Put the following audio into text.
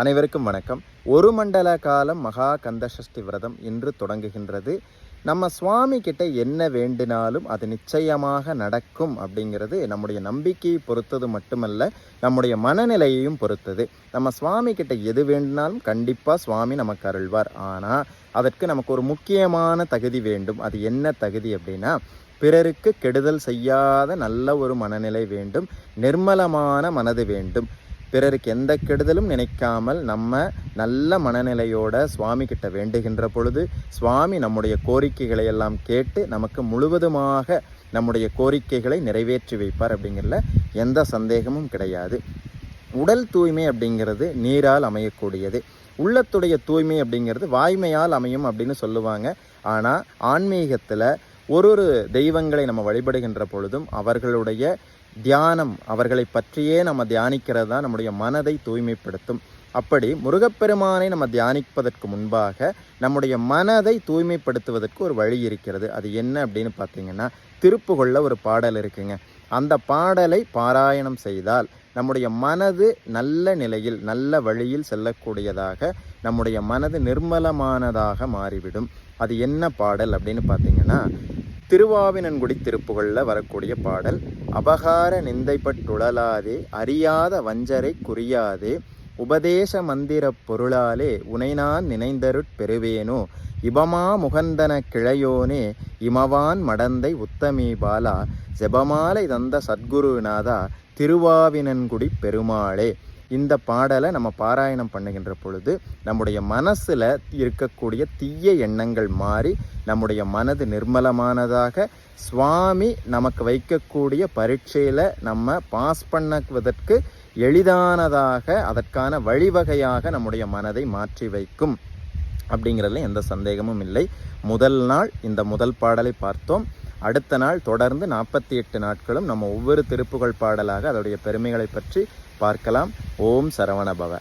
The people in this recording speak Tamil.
அனைவருக்கும் வணக்கம். ஒரு மண்டல காலம் மகா கந்தசஷ்டி விரதம் இன்று தொடங்குகின்றது. நம்ம சுவாமி கிட்ட என்ன வேண்டினாலும் அது நிச்சயமாக நடக்கும் அப்படிங்கிறது நம்முடைய நம்பிக்கையை பொறுத்தது மட்டுமல்ல நம்முடைய மனநிலையையும் பொறுத்தது. நம்ம சுவாமி கிட்ட எது வேண்டினாலும் கண்டிப்பாக சுவாமி நமக்கு அருள்வார். ஆனால் அதற்கு நமக்கு ஒரு முக்கியமான தகுதி வேண்டும். அது என்ன தகுதி அப்படின்னா பிறருக்கு கெடுதல் செய்யாத நல்ல ஒரு மனநிலை வேண்டும். நிர்மலமான மனது வேண்டும். பிறருக்கு எந்த கெடுதலும் நினைக்காமல் நம்ம நல்ல மனநிலையோட சுவாமி கிட்ட வேண்டுகின்ற பொழுது சுவாமி நம்முடைய கோரிக்கைகளை எல்லாம் கேட்டு நமக்கு முழுவதுமாக நம்முடைய கோரிக்கைகளை நிறைவேற்றி வைப்பார் அப்படிங்கிறதுல எந்த சந்தேகமும் கிடையாது. உடல் தூய்மை அப்படிங்கிறது நீரால் அமையக்கூடியது. உள்ளத்துடைய தூய்மை அப்படிங்கிறது வாய்மையால் அமையும் அப்படின்னு சொல்லுவாங்க. ஆனால் ஆன்மீகத்தில் ஒரு ஒரு தெய்வங்களை நம்ம வழிபடுகின்ற பொழுதும் அவர்களுடைய தியானம் அவர்களை பற்றியே நம்ம தியானிக்கிறது தான் நம்முடைய மனதை தூய்மைப்படுத்தும். அப்படி முருகப்பெருமானை நம்ம தியானிப்பதற்கு முன்பாக நம்முடைய மனதை தூய்மைப்படுத்துவதற்கு ஒரு வழி இருக்கிறது. அது என்ன அப்படின்னு பார்த்தீங்கன்னா திருப்புகொள்ள ஒரு பாடல் இருக்குங்க. அந்த பாடலை பாராயணம் செய்தால் நம்முடைய மனது நல்ல நிலையில் நல்ல வழியில் செல்லக்கூடியதாக நம்முடைய மனது நிர்மலமானதாக மாறிவிடும். அது என்ன பாடல் அப்படின்னு பார்த்தீங்கன்னா திருவாவினன்குடி திருப்புகளில் வரக்கூடிய பாடல் அபகார நிந்தைப்பட்டுழலாதே அறியாத வஞ்சரை குறியாதே உபதேச மந்திர பொருளாலே உனை நான் நினைந்தருட் பெறுவேனோ? இபமா முகந்தன கிளையோனே இமவான் மடந்தை உத்தமி பாலா ஜெபமாலை தந்த சத்குருநாதா திருவாவினன்குடி பெருமாளே. இந்த பாடலை நம்ம பாராயணம் பண்ணுகின்ற பொழுது நம்முடைய மனசில் இருக்கக்கூடிய தீய எண்ணங்கள் மாறி நம்முடைய மனது நிர்மலமானதாக சுவாமி நமக்கு வைக்கக்கூடிய பரீட்சையில் நம்ம பாஸ் பண்ணுவதற்கு எளிதானதாக அதற்கான வழிவகையாக நம்முடைய மனதை மாற்றி வைக்கும். அப்படிங்கிறதுல எந்த சந்தேகமும் இல்லை. முதல் நாள் இந்த முதல் பாடலை பார்த்தோம். அடுத்த நாள் தொடர்ந்து நாற்பத்தி எட்டு நாட்களும் நம்ம ஒவ்வொரு திருப்புகழ் பாடலாக அதோடைய பெருமைகளை பற்றி பார்க்கலாம். ஓம் சரவணபவ